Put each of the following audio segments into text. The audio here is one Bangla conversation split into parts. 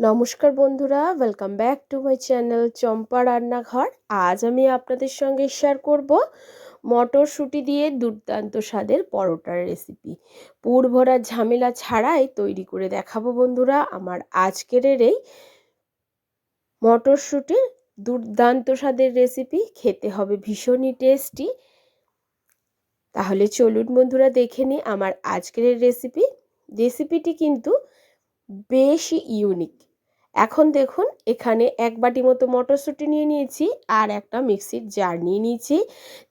নমস্কার বন্ধুরা welcome back to my channel Champa Rannaghar. আজ আমি আপনাদের সঙ্গে শেয়ার করব মটরশুঁটি দিয়ে দুর্দান্ত স্বাদের পরোটার রেসিপি পুর ভরা ঝামেলা ছাড়াই তৈরি করে দেখাবো বন্ধুরা, আমার আজকের এই মটরশুঁটির দুর্দান্ত স্বাদের রেসিপি খেতে হবে ভীষণই টেস্টি তাহলে চলুন বন্ধুরা, দেখে নিই আমার আজকের রেসিপি রেসিপিটি কিন্তু বেশি ইউনিক এখন দেখুন, এখানে এক বাটি মতো মটরশুঁটি নিয়ে নিয়েছি আর একটা মিক্সির জার নিয়ে নিয়েছি।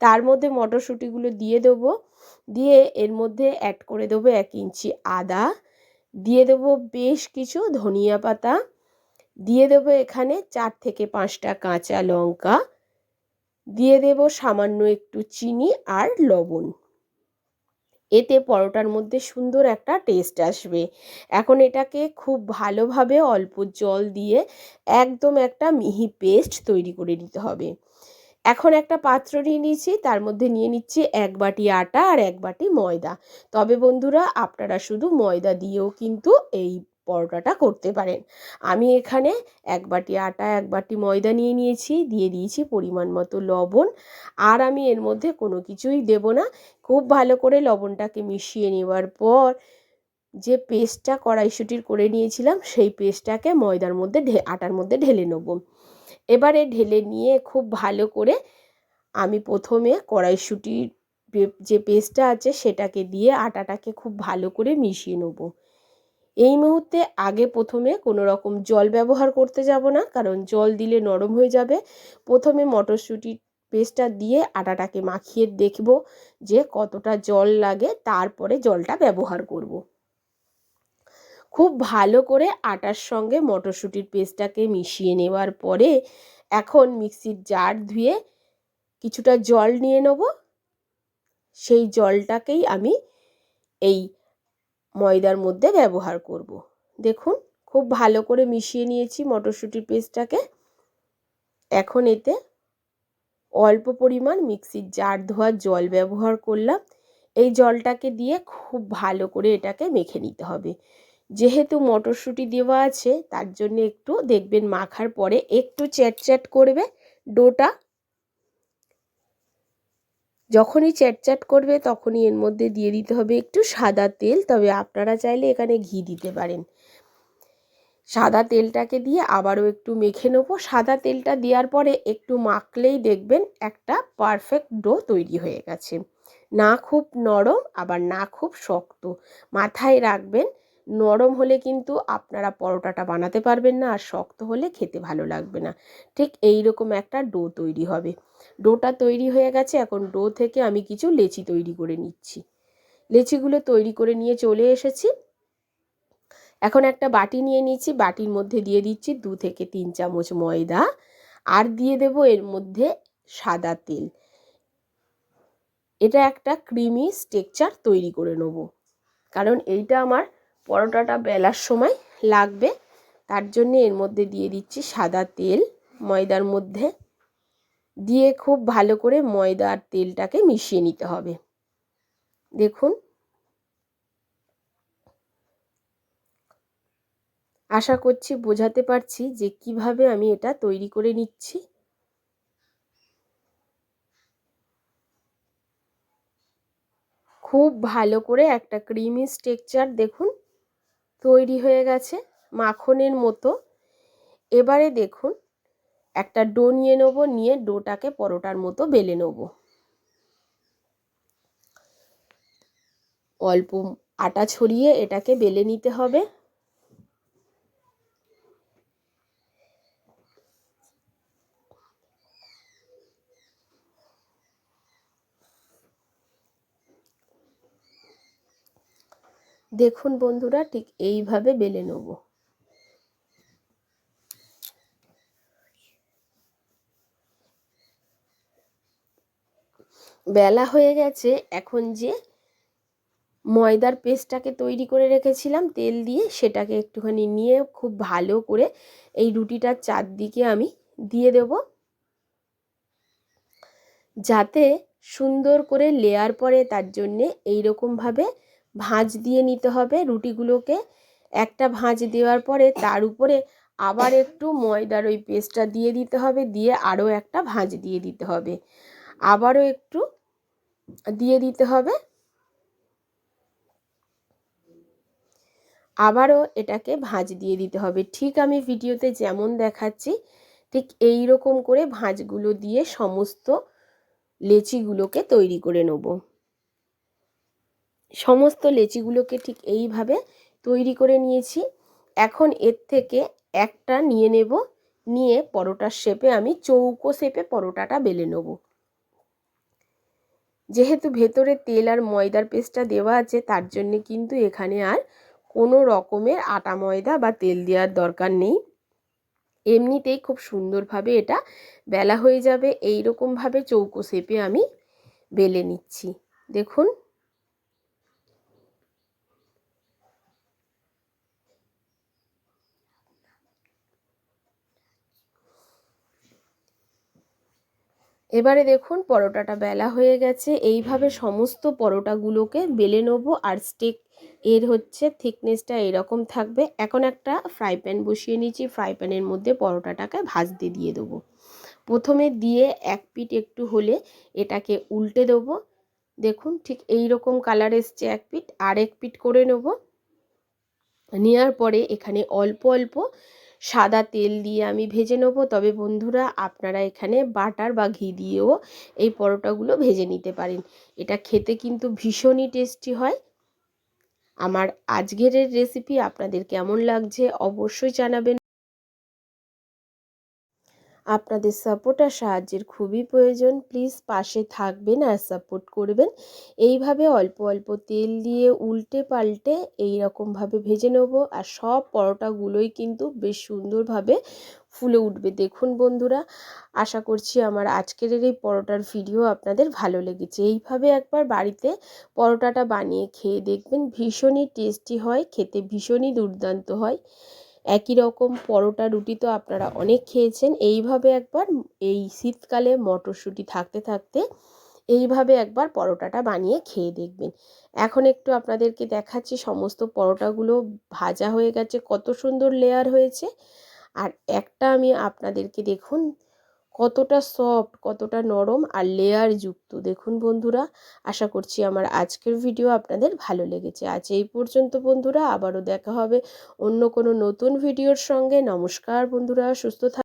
তার মধ্যে মটরশুঁটিগুলো দিয়ে দেবো। দিয়ে এর মধ্যে অ্যাড করে দেবো এক ইঞ্চি আদা। দিয়ে দেবো বেশ কিছু ধনিয়া পাতা। দিয়ে দেবো এখানে চার থেকে পাঁচটা কাঁচা লঙ্কা। দিয়ে দেব সামান্য একটু চিনি আর লবণ। এতে পরোটার মধ্যে সুন্দর একটা টেস্ট আসবে। এখন এটাকে খুব ভালোভাবে অল্প জল দিয়ে একদম একটা মিহি পেস্ট তৈরি করে নিতে হবে। এখন একটা পাত্র নিয়ে নিচ্ছি তার মধ্যে নিয়ে নিচ্ছি এক বাটি আটা আর এক বাটি ময়দা। তবে বন্ধুরা, আপনারা শুধু ময়দা দিয়েও কিন্তু এই পরোটাটা করতে পারেন। আমি এখানে এক বাটি আটা, এক বাটি ময়দা নিয়ে নিয়েছি, দিয়ে দিয়েছি পরিমাণ মতো লবণ। আর আমি এর মধ্যে কোনো কিছুই দেব না। খুব ভালো করে লবণটাকে মিশিয়ে নেওয়ার পর যে পেস্টটা কড়াইশুটির করে নিয়েছিলাম, সেই পেস্টটাকে ময়দার মধ্যে আটার মধ্যে ঢেলে নেব। এবারে ঢেলে নিয়ে খুব ভালো করে আমি প্রথমে কড়াইশুটির যে পেস্টটা আছে, সেটাকে দিয়ে আটাটাকে খুব ভালো করে মিশিয়ে নেব। এই মুহূর্তে আগে প্রথমে কোনো রকম জল ব্যবহার করতে যাব না, কারণ জল দিলে নরম হয়ে যাবে প্রথমে মটরশুঁটির পেস্টটা দিয়ে আটাটাকে মাখিয়ে দেখব যে কতটা জল লাগে, তারপরে জলটা ব্যবহার করব। খুব ভালো করে আটার সঙ্গে মটরশুঁটির পেস্টটাকে মিশিয়ে নেওয়ার পরে এখন মিক্সির জার ধুয়ে কিছুটা জল নিয়ে নেব সেই জলটাকেই আমি এই ময়দার মধ্যে ব্যবহার করব। দেখুন, খুব ভালো করে মিশিয়ে নিয়েছি মটরশুঁটির পেস্টটাকে। এখন এতে অল্প পরিমাণ মিক্সির জার ধোয়ার জল ব্যবহার করলাম। এই জলটাকে দিয়ে খুব ভালো করে এটাকে মেখে নিতে হবে। যেহেতু মটরশুঁটি দেওয়া আছে, তার জন্য একটু দেখবেন মাখার পরে একটু চ্যাট চ্যাট করবে, ডোটা যখনই চ্যাটচ্যাট করবে তখনই এর মধ্যে দিয়ে দিতে হবে একটু সাদা তেল। তবে আপনারা চাইলে এখানে ঘি দিতে পারেন। সাদা তেলটাকে দিয়ে আবারও একটু মেখে নেব। সাদা তেলটা দেওয়ার পরে একটু মাখলেই দেখবেন একটা পারফেক্ট ডো তৈরি হয়ে গেছে। না খুব নরম, আবার না খুব শক্ত। মাথায় রাখবেন নরম হলে কিন্তু আপনারা পরোটাটা বানাতে পারবেন না আর শক্ত হলে খেতে ভালো লাগবে না। ঠিক এই রকম একটা ডো তৈরি হবে। ডোটা তৈরি হয়ে গেছে, এখন ডো থেকে আমি কিছু লেচি তৈরি করে নিচ্ছি। লেচিগুলো তৈরি করে নিয়ে চলে এসেছি। এখন একটা বাটি নিয়ে নিচ্ছি, বাটির মধ্যে দিয়ে দিচ্ছি দু থেকে তিন চামচ ময়দা আর দিয়ে দেব এর মধ্যে সাদা তেল। এটা একটা ক্রিমি স্টেকচার তৈরি করে নেব। কারণ এইটা আমার পরোটাটা বেলার সময় লাগবে। তার জন্য এর মধ্যে দিয়ে দিচ্ছি সাদা তেল ময়দার মধ্যে। দিয়ে খুব ভালো করে ময়দা আর তেলটাকে মিশিয়ে নিতে হবে। দেখুন। আশা করছি বোঝাতে পারছি যে কীভাবে আমি এটা তৈরি করে নিচ্ছি। খুব ভালো করে একটা ক্রিমি স্ট্রেকচার দেখুন। তৈরি হয়ে গেছে মাখনের মতো। এবারে দেখুন, একটা ডো নিয়ে নেব, নিয়ে ডোটাকে পরোটার মতো বেলে নেব। অল্প আটা ছড়িয়ে এটাকে বেলে নিতে হবে। দেখুন বন্ধুরা, ঠিক এইভাবে বেলে নেব। বেলা হয়ে গেছে, এখন যে ময়দার পেস্টটাকে তৈরি করে রেখেছিলাম, তেল দিয়ে সেটাকে একটুখানি নিয়ে খুব ভালো করে এই রুটিটার চারদিকে আমি দিয়ে দেব। যাতে সুন্দর করে লেয়ার পরে তার জন্যে এইরকমভাবে ভাঁজ দিয়ে নিতে হবে রুটিগুলোকে। একটা ভাঁজ দেওয়ার পরে তার উপরে আবার একটু ময়দার ওই পেস্টটা দিয়ে দিতে হবে, দিয়ে আরও একটা ভাঁজ দিয়ে দিতে হবে। আবারও একটু দিয়ে দিতে হবে। আবারও এটাকে ভাঁজ দিয়ে দিতে হবে। ঠিক আমি ভিডিওতে যেমন দেখাচ্ছি, ঠিক এই রকম করে ভাঁজগুলো দিয়ে সমস্ত লেচিগুলোকে তৈরি করে নেব। সমস্ত লেচিগুলোকে ঠিক এইভাবে তৈরি করে নিয়েছি। এখন এর থেকে একটা নিয়ে নেব, নিয়ে পরোটার শেপে আমি চৌকো শেপে পরোটাটা বেলে নেব। যেহেতু ভেতরে তেল আর ময়দার পেস্টটা দেওয়া আছে, তার জন্যে কিন্তু এখানে আর কোনো রকমের আটা ময়দা বা তেল দেওয়ার দরকার নেই। এমনিতেই খুব সুন্দরভাবে এটা বেলা হয়ে যাবে এই রকমভাবে চৌকো শেপে আমি বেলে নিচ্ছি। দেখুন। এবারে দেখুন পরোটাটা বেলা হয়ে গেছে। এইভাবে সমস্ত পরোটাগুলোকে বেলে নেব আর স্টেক এর হচ্ছে থিকনেসটা এরকম থাকবে। এখন একটা ফ্রাই প্যান বসিয়ে নিচ্ছি ফ্রাই প্যানের মধ্যে পরোটাটাকে ভাজতে দিয়ে দেবো। প্রথমে দিয়ে এক পিঠ একটু হলে এটাকে উল্টে দেবো। দেখুন ঠিক এই রকম কালার এসছে এক পিঠ আর এক পিঠ করে নেব। নেওয়ার পরে এখানে অল্প অল্প সাদা তেল দিয়ে আমি ভেজে নেব। তবে বন্ধুরা, আপনারা এখানে বাটার বা ঘি দিয়েও এই পরোটাগুলো ভেজে নিতে পারেন। এটা খেতে কিন্তু ভীষণই টেস্টি হয়। আমার আজকের রেসিপি আপনাদের কেমন লাগছে অবশ্যই জানাবেন। আপনাদের সাপোর্ট আর সাহায্যের খুবই প্রয়োজন। প্লিজ পাশে থাকবেন আর সাপোর্ট করবেন। এইভাবে অল্প অল্প তেল দিয়ে উল্টে পাল্টে এই রকমভাবে ভেজে নেব। আর সব পরোটাগুলোই কিন্তু বেশ সুন্দরভাবে ফুলে উঠবে। দেখুন বন্ধুরা, আশা করছি আমার আজকের এই পরোটার ভিডিও আপনাদের ভালো লেগেছে। এইভাবে একবার বাড়িতে পরোটাটা বানিয়ে খেয়ে দেখবেন। ভীষণই টেস্টি হয়, খেতে ভীষণই দুর্দান্ত হয়। একই রকম পরোটা, রুটি তো আপনারা অনেক খেয়েছেন। এইভাবে একবার এই শীতকালে মটরশুঁটি থাকতে থাকতে এইভাবে একবার পরোটাটা বানিয়ে খেয়ে দেখবেন। এখন একটু আপনাদেরকে দেখাচ্ছি সমস্ত পরোটাগুলো ভাজা হয়ে গেছে, কত সুন্দর লেয়ার হয়েছে। আর একটা আমি আপনাদেরকে দেখুন কতটা সফট কতটা নরম আর লেয়ার যুক্ত। দেখুন বন্ধুরা, আশা করছি আমার আজকের ভিডিও আপনাদের ভালো লেগেছে। আজ এই পর্যন্ত বন্ধুরা, আবারও দেখা হবে অন্য কোনো নতুন ভিডিওর সঙ্গে। নমস্কার বন্ধুরা, সুস্থ থাক